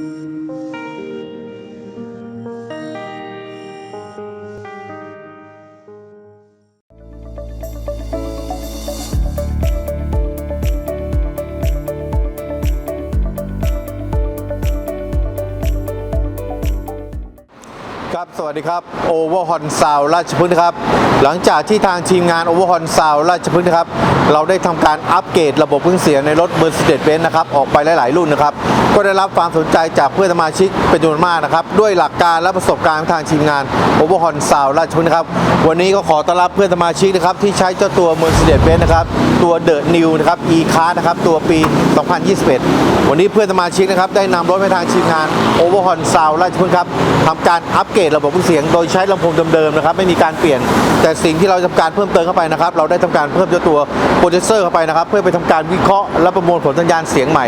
ครับ สวัสดีครับโอเวอร์ฮอนซาวราชพฤกษ์นะครับ หลังจากที่ทางทีมงานโอเวอร์ฮอนซาวราชพฤกษ์นะครับ เราได้ทำการอัปเกรดระบบเครื่องเสียงในรถ Mercedes-Benz นะครับ ออกไปหลาย ๆ รุ่นนะครับ ก็ได้รับความสนใจจากเพื่อนสมาชิกเป็นจำนวนมากนะครับ ด้วยหลักการและประสบการณ์ทางทีมงานโอเวอร์ฮอนซาวราชพฤกษ์นะครับ วันนี้ก็ขอต้อนรับเพื่อนสมาชิกนะครับ ที่ใช้เจ้าตัว Mercedes-Benz นะครับ ตัว The New นะครับ e c a s นะครับ ตัวปี 2021 วันนี้เพื่อนสมาชิกนะครับ ได้นำรถไปทางทีมงาน Overhaul Sound ราชพฤกษ์ครับทำการอัปเกรดระบบเครื่องเสียง โดยใช้ลำโพงเดิมๆนะครับไม่มีการเปลี่ยน แต่สิ่งที่เราทำการเพิ่มเติมเข้าไปนะครับเราได้ทำการเพิ่มเจ้าตัวโปรเจสเซอร์เข้าไปนะครับเพื่อไปทำการวิเคราะห์และประมวลผลสัญญาณเสียงใหม่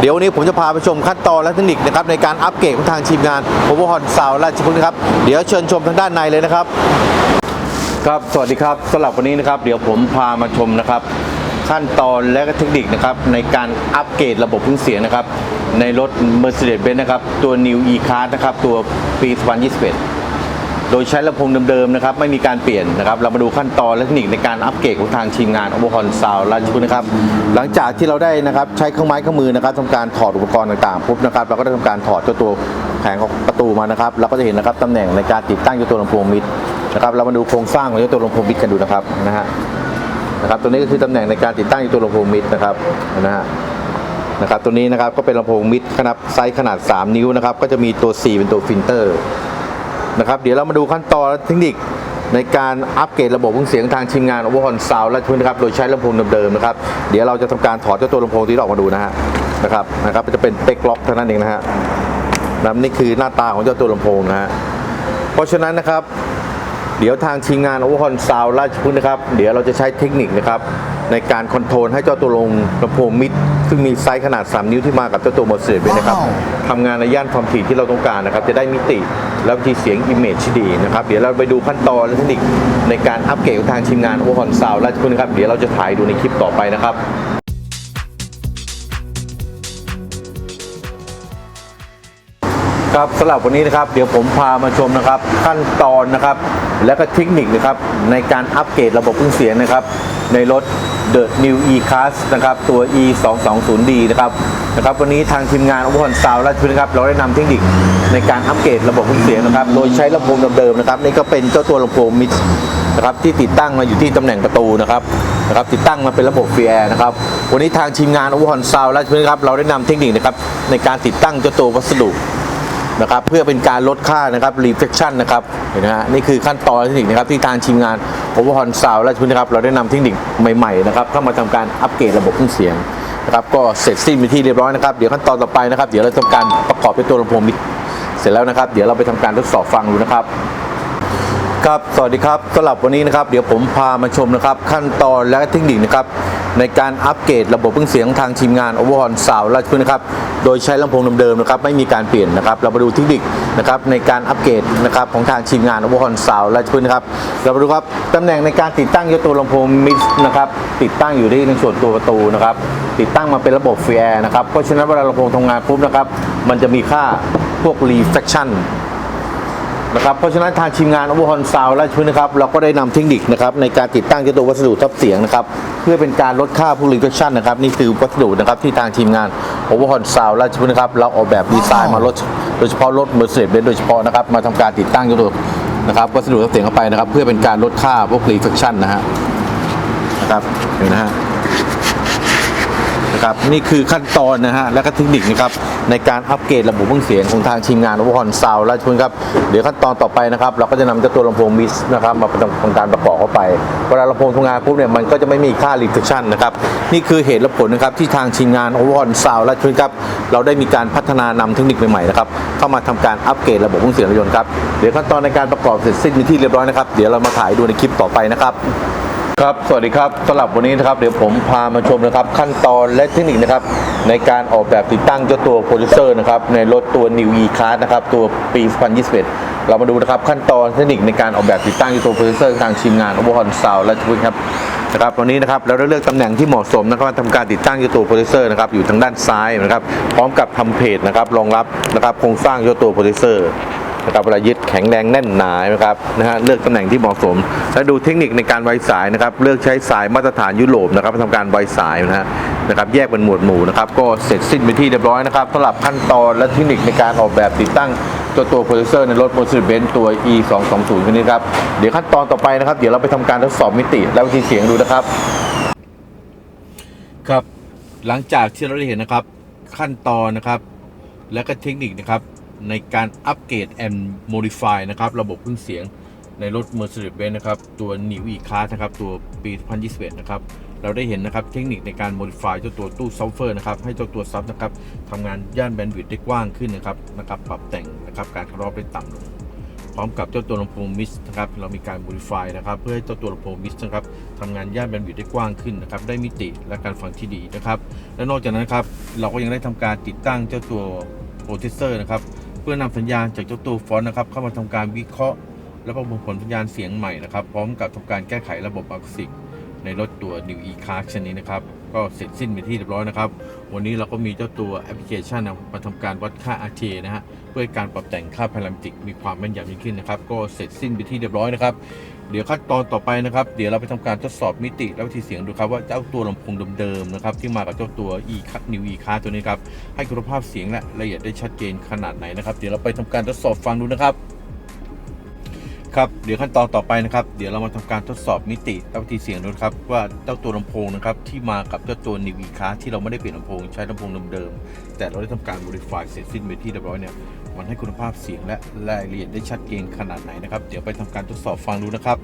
เดี๋ยววันนี้ผมจะพาไปชมขั้นตอนและเทคนิคนะครับในการอัปเกรดของทางทีมงานโอเวอร์ฮอนสาวราชพฤกษ์นะครับเดี๋ยวเชิญชมทางด้านในเลยนะครับ ครับสวัสดีครับสำหรับวันนี้นะครับ เดี๋ยวผมพามาชมนะครับ ขั้นตอนและก็เทคนิคนะครับในการอัปเกรดระบบเครื่องเสียงนะครับ ในรถ Mercedes-Benz นะครับตัว New E-Class นะครับตัวปี 2021 โดยใช้ลำโพงเดิมๆนะครับไม่มีการเปลี่ยนนะครับ เรามาดูขั้นตอนและเทคนิคในการอัปเกรดของทางทีมงาน o v e r h o l Sound ราชพฤกษ์นะครับ หลังจากที่เราได้นะครับใช้เครื่องไม้เครื่องมือนะครับทำการถอดอุปกรณ์ต่างๆปุ๊บนะครับเราก็ได้ทำการถอดเจ้าตัวแผงของประตูมานะครับเราก็จะเห็นนะครับตำแหน่งในการติดตั้งเจ้าตัวลำโพงมิดนะครับเรามาดูโครงสร้างของเจ้าตัวลำโพงมิดกันดูนะครับนะฮะนะครับตัวนี้ก็คือตำแหน่งในการติดตั้งอยู่ตัวลำโพงมิดนะครับนะฮะนะครับตัวนี้นะครับก็เป็นลำโพงมิดขนาดไซส์ขนาด 3 นิ้วนะครับก็จะมีตัว C เป็นตัวฟิลเตอร์ นะครับ เดี๋ยวเรามาดูขั้นตอนและเทคนิคในการอัปเกรดระบบเครื่องเสียงทางทีมงาน Overhaul Sound และทุนนะครับ โดยใช้ลำโพงเดิมๆนะครับ เดี๋ยวเราจะทำการถอดเจ้าตัวลำโพงที่ออกมาดูนะฮะนะครับนะครับจะเป็นเป็กล็อกเท่านั้นเองนะฮะนะครับนี่คือหน้าตาของเจ้าตัวลำโพงนะฮะเพราะฉะนั้นนะครับ เดี๋ยวทางทีมงานโอเวอร์ฮอนซาวราชพฤกษ์นะครับ เดี๋ยวเราจะใช้เทคนิคนะครับในการคอนโทรลให้เจ้าตัวลงลำโพงมิด ซึ่งมีไซส์ขนาด 3 นิ้วที่มากับเจ้าตัวมอเตอร์เบนะครับทำงานในย่านความถี่ที่เราต้องการนะครับ จะได้มิติและวิธีเสียงอิมเมจที่ดีนะครับ เดี๋ยวเราไปดูขั้นตอนและเทคนิคในการอัปเกรดของทางทีมงานโอเวอร์ฮอนซาวราชพฤกษ์นะครับ เดี๋ยวเราจะถ่ายดูในคลิปต่อไปนะครับ ครับสำหรับวันนี้นะครับเดี๋ยวผมพามาชมนะครับขั้นตอนนะครับ และก็เทคนิคนะครับในการอัปเกรดระบบเครื่องเสียงนะครับ ในรถ The New E-Class นะครับตัว E 2 2 0 D นะครับนะครับวันนี้ทางทีมงานอุปกรณ์ซาวและชุดนะครับเราได้นำเทคนิคในการอัปเกรดระบบเครื่องเสียงนะครับโดยใช้ลำโพงเดิมๆนะครับนี่ก็เป็นเจ้าตัวลำโพงมิดนะครับที่ติดตั้งมาอยู่ที่ตำแหน่งประตูนะครับนะครับติดตั้งมาเป็นระบบฟรีแอร์นะครับวันนี้ทางทีมงานอุปกรณ์ซาวและชุดนะครับเราได้นำเทคนิคนะครับในการติดตั้งเจ้าตัววัสดุ นะครับเพื่อเป็นการลดค่านะครับ reflection นะครับเห็นไหมฮะนี่คือขั้นตอนเทคนิคนะครับที่ทางทีมงาน Overhaul Sound และชุดนะครับเราได้นำเทคนิคใหม่ๆนะครับเข้ามาทำการอัปเกรดระบบเครื่องเสียงนะครับก็เสร็จสิ้นไปนที่เรียบร้อยนะครับเดี๋ยวขั้นตอนต่อไปนะครับ เดี๋ยวเราทำการประกอบเป็นตัวลำโพงมิกเสร็จแล้วนะครับ เดี๋ยวเราไปทำการทดสอบฟังดูนะครับครับ สวัสดีครับสำหรับวันนี้นะครับ เดี๋ยวผมพามาชมนะครับ ขั้นตอนและเทคนิคนะครับ ในการอัปเกรดระบบเครื่องเสียงทางทีมงาน Overhaul Sound ราชพฤกษ์นะครับ โดยใช้ลำโพงเดิมๆนะครับ ไม่มีการเปลี่ยนนะครับ เรามาดูเทคนิคนะครับในการอัปเกรดนะครับของทางทีมงาน Overhaul Sound ราชพฤกษ์นะครับ เรามาดูครับตำแหน่งในการติดตั้งยตัวลำโพงมิกซ์นะครับ ติดตั้งอยู่ที่ในส่วนตัวประตูนะครับ ติดตั้งมาเป็นระบบฟรีแอร์นะครับ เพราะฉะนั้นเวลาลำโพงทำงานปุ๊บนะครับ มันจะมีค่าพวก reflection นะครับเพราะฉะนั้นทางทีมงานอ v ว r ฮอนซาวและชุดนะครับเราก็ได้นำเทคนิคนะครับในการติดตั้งเจ้าตัววัสดุทับเสียงนะครับเพื่อเป็นการลดค่าพวกรีเฟคชั่นนะครับนี่คือวัสดุนะครับที่ทางทีมงานอ v ว r ฮอนซาวและชุดนะครับเราออกแบบดีไซน์มาลดโดยเฉพาะรถเมอร์เซเดสโดยเฉพาะนะครับมาทำการติดตั้งเจ้าตัวนะครับวัสดุทับเสียงเข้าไปนะครับเพื่อเป็นการลดค่าพวกรีเฟคชั่นนะฮะนะครับเห็นนะฮะ นะครับนี่คือขั้นตอนนะฮะและก็เทคนิคนะครับในการอัปเกรดระบบเครื่องเสียงของทางทีมงานอุปกรณ์ซาวและชุนครับเดี๋ยวขั้นตอนต่อไปนะครับเราก็จะนำเจ้าตัวลำโพงมิสนะครับมาทำการประกอบเข้าไปเวลาลำโพงทำงานปุ๊บเนี่ยมันก็จะไม่มีค่า reflection นะครับนี่คือเหตุและผลนะครับที่ทางทีมงานอุปกรณ์ซาวและชุนครับเราได้มีการพัฒนานำเทคนิคใหม่ๆนะครับเข้ามาทำการอัปเกรดระบบเครื่องเสียงรถยนต์ครับเดี๋ยวขั้นตอนในการประกอบเสร็จสิ้นเป็นที่เรียบร้อยนะครับเดี๋ยวเรามาถ่ายดูในคลิปต่อไปนะครับ ครับสวัสดีครับสำหรับวันนี้นะครับเดี๋ยวผมพามาชมนะครับ ขั้นตอนและเทคนิคนะครับในการออกแบบติดตั้งเจ้าตัวโปรดิวเซอร์นะครับในรถตัว New E Class นะครับตัวปี 2021 เรามาดูนะครับขั้นตอนเทคนิคในการออกแบบติดตั้งเจ้าตัวโปรดิวเซอร์ทางทีมงาน o v e r h o l Sound และทุกครับนะครับวันนี้นะครับเราได้เลือกตำแหน่งที่เหมาะสมนะครับทำการติดตั้งเจ้าตัวโปรดิวเซอร์นะครับอยู่ทางด้านซ้ายนะครับพร้อมกับทำเพจนะครับรองรับนะครับโครงสร้างเจ้าตัวโปรดิวเซอร์ นะครับเวลายึดแข็งแรงแน่นหนานะครับนะฮะเลือกตำแหน่งที่เหมาะสม และดูเทคนิคในการไวสายนะครับเลือกใช้สายมาตรฐานยุโรปนะครับมาทำการไวสายนะฮะนะครับแยกเป็นหมวดหมู่นะครับก็เสร็จสิ้นไปที่เรียบร้อยนะครับสำหรับขั้นตอนและเทคนิคในการออกแบบติดตั้งตัวตัวโปรดิวเซอร์ในรถ Mercedes-Benz ตัว e 2 2 0คันนี้ครับเดี๋ยวขั้นตอนต่อไปนะครับ เดี๋ยวเราไปทำการทดสอบมิติ และวิธีเสียงดูนะครับ ครับหลังจากที่เราได้เห็นนะครับขั้นตอนนะครับ และก็เทคนิคนะครับ ในการอัปเกรด and modify นะครับ ระบบเครื่องเสียงในรถ Mercedes-Benz นะครับ ตัว New E-Class นะครับ ตัวปี 2021 นะครับ เราได้เห็นนะครับ เทคนิคในการ modify เจ้าตัวตู้ซับเฟอร์นะครับ ให้เจ้าตัวซับนะครับทำงานย่านแบนด์วิดต์ได้กว้างขึ้นนะครับนะครับ ปรับแต่งนะครับ การครอบได้ต่ำลง พร้อมกับเจ้าตัวลำโพงมิสนะครับ เรามีการ modify นะครับ เพื่อให้เจ้าตัวลำโพงมิสนะครับทำงานย่านแบนด์วิดต์ได้กว้างขึ้นนะครับ ได้มิติและการฟังที่ดีนะครับ และนอกจากนั้นครับ เราก็ยังได้ทำการติดตั้งเจ้าตัวโปรเซสเซอร์นะครับ เพื่อนำสัญญาณจากเจ้าตัวฟอนต์นะครับ เข้ามาทำการวิเคราะห์ และประมวลผลสัญญาณเสียงใหม่นะครับ พร้อมกับทำการแก้ไขระบบอะคูสติก ในรถตัว New e c a r ชนนี้นะครับ ก็เสร็จสิ้นไปที่เรียบร้อยนะครับ วันนี้เราก็มีเจ้าตัวแอปพลิเคชันมาทำการวัดค่า RTA นะฮะเพื่อการปรับแต่งค่าพารามิติกมีความแม่นยำยิ่งขึ้นนะครับ ก็เสร็จสิ้นไปที่เรียบร้อยนะครับ เดี๋ยวขั้นตอนต่อไปนะครับ เดี๋ยวเราไปทำการทดสอบมิติและวิธีเสียงดูครับว่าเจ้าตัวลำโพงเดิมๆนะครับที่มากับเจ้าตัว e c a r New e c a r ตัวนี้ครับให้คุณภาพเสียงและละเอียดได้ชัดเจนขนาดไหนนะครับ เดี๋ยวเราไปทำการทดสอบฟังดูนะครับ ครับเดี๋ยวขั้นตอนต่อไปนะครับ เดี๋ยวเรามาทำการทดสอบมิติและวิธีเสียงดูนครับ ว่าเจ้าตัวลำโพงนะครับที่มากับเจ้าตัวนิวอีคาที่เราไม่ได้เปลี่ยนลำโพงใช้ลำโพงเดิมๆแต่เราได้ทำการ modify เสร็จสิ้นไปที่เรียบร้อยเนี่ยมันให้คุณภาพเสียงและรายละเอียดได้ชัดเจนขนาดไหนนะครับ เดี๋ยวไปทำการทดสอบฟังดูนะครับ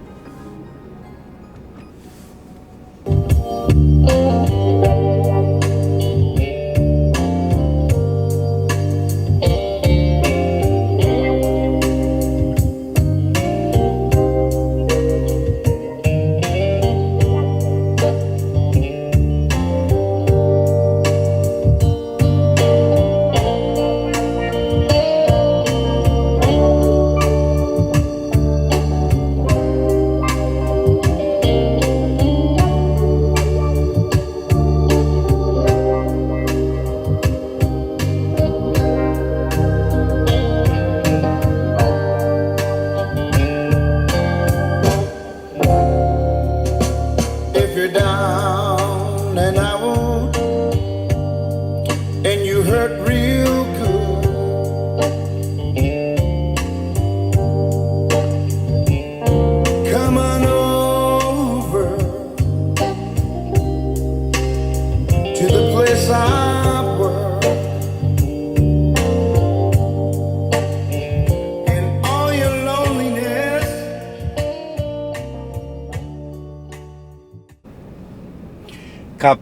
ครับ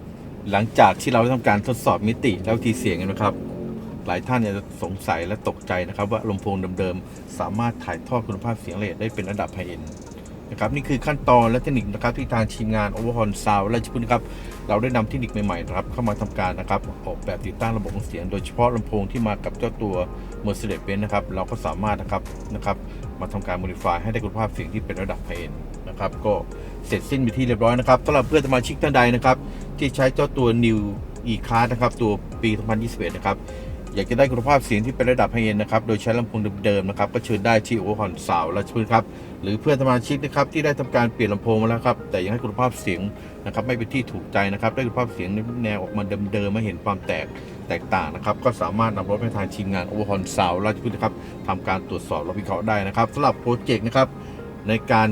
หลังจากที่เราได้ทำการทดสอบมิติและวิธีเสียงกันนะครับ หลายท่านอาจจะสงสัยและตกใจนะครับ ว่าลำโพงเดิมๆ สามารถถ่ายทอดคุณภาพเสียงเอียดได้เป็นระดับไฮเอ็นนะครับนี่คือขั้นตอนและเทคนิคนะครับที่ทางทีมงาน Overhaul Sound และชิพุนครับเราได้นำเทคนิคใหม่ๆนะครับเข้ามาทำการนะครับออกแบบติดตั้งระบบเสียง โดยเฉพาะลำโพงที่มากับเจ้าตัว Mercedes-Benz นะครับเราก็สามารถนะครับนะครับมาทำการ modify ให้ได้คุณภาพเสียงที่เป็นระดับไฮเอ็น นะครับก็เสร็จสิ้นไปที่เรียบร้อยนะครับสำหรับเพื่อนสมาชิกท่านใดนะครับ ที่ใช้เจ้าตัว New e c a r นะครับตัวปี 2021 นะครับ อยากจะได้คุณภาพเสียงที่เป็นระดับไฮเอ็นนะครับ โดยใช้ลำโพงเดิมๆนะครับ ก็เชิญได้ที่โอฮอนสาวและชื่นครับ หรือเพื่อนสมาชิกนะครับที่ได้ทำการเปลี่ยนลำโพงมาแล้วครับ แต่ยังให้คุณภาพเสียงนะครับไม่เป็นที่ถูกใจนะครับ ได้คุณภาพเสียงแนวออกมาเดิมๆม่เห็นความแตกแตกต่างนะครับ ก็สามารถนำรถไปทางทีมงานโอฮอนสาวและชื่นนะครับทำการตรวจสอบและวิเคราะห์ได้นะครับสำหรับโปรเจกต์นะครับในการ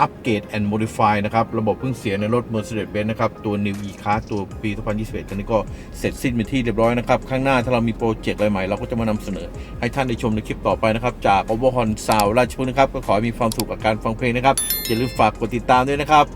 อัปเกรด and modify นะครับ ระบบเพิ่งเสียในรถ Mercedes-Benz นะครับ ตัว New E-Class ตัวปี 2021คันนี้ก็เสร็จสิ้นเป็นที่เรียบร้อยนะครับ ข้างหน้าถ้าเรามีโปรเจกต์อะไรใหม่ เราก็จะมานำเสนอ ให้ท่านได้ชมในคลิปต่อไปนะครับ จาก Overhaul Sound ราชพฤกษ์นะครับ ก็ขอให้มีความสุขกับการฟังเพลงนะครับ อย่าลืมฝากกดติดตามด้วยนะครับ